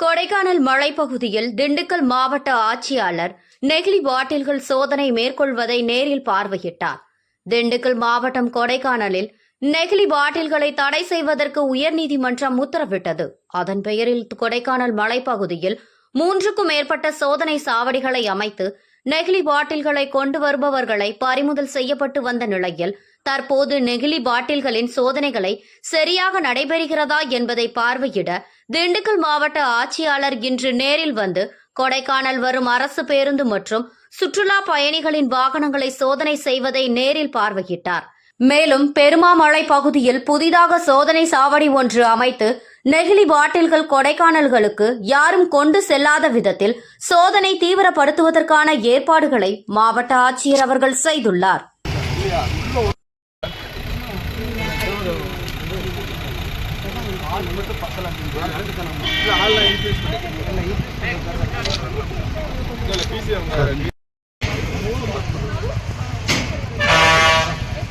கொடைக்கானல் மலைப்பகுதியில் திண்டுக்கல் மாவட்ட ஆட்சியாளர் நெகிழி பாட்டில்கள் சோதனை மேற்கொள்வதை நேரில் பார்வையிட்டார். திண்டுக்கல் மாவட்டம் கொடைக்கானலில் நெகிழி பாட்டில்களை தடை செய்வதற்கு உயர்நீதிமன்றம் உத்தரவிட்டது. அதன் பெயரில் கொடைக்கானல் மலைப்பகுதியில் மூன்றுக்கும் மேற்பட்ட சோதனை சாவடிகளை அமைத்து நெகிழி பாட்டில்களை கொண்டு வருபவர்களை பறிமுதல் செய்யப்பட்டு வந்த நிலையில் தற்போது நெகிழி பாட்டில்களின் சோதனைகளை சரியாக நடைபெறுகிறதா என்பதை பார்வையிட திண்டுக்கல் மாவட்ட ஆட்சியாளர் இன்று நேரில் வந்து கொடைக்கானல் வரும் அரசு பேருந்து மற்றும் சுற்றுலா பயணிகளின் வாகனங்களை சோதனை செய்வதை நேரில் பார்வையிட்டார். மேலும் பெருமாமலை பகுதியில் புதிதாக சோதனை சாவடி ஒன்று அமைத்து நெகிழி பாட்டில்கள் கொடைக்கானல்களுக்கு யாரும் கொண்டு செல்லாத விதத்தில் சோதனை தீவிரப்படுத்துவதற்கான ஏற்பாடுகளை மாவட்ட ஆட்சியர் அவர்கள் செய்துள்ளார்.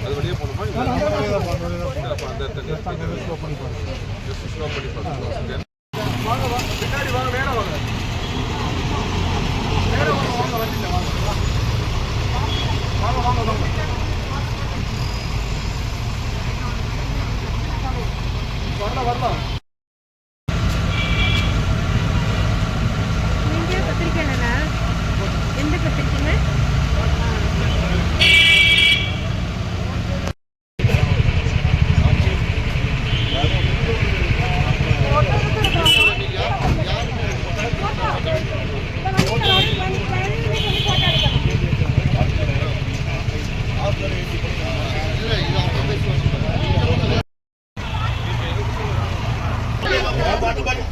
அது வெளியே போகணுமா இல்ல பிசி அவங்க அது ஸ்லோ போகணுமா பாருங்க பண்ணி பாருங்க வாங்க வாங்க பின்னாடி வாங்க நேரா வாங்க நேரா வாங்க வாங்க வண்டியில வாங்க வாங்க வாங்க வாங்க வரலாம் வரலாம். நீங்க பத்திரிக்கையாளரா எந்த பத்திரிக்கைங்க? આજુબાજુ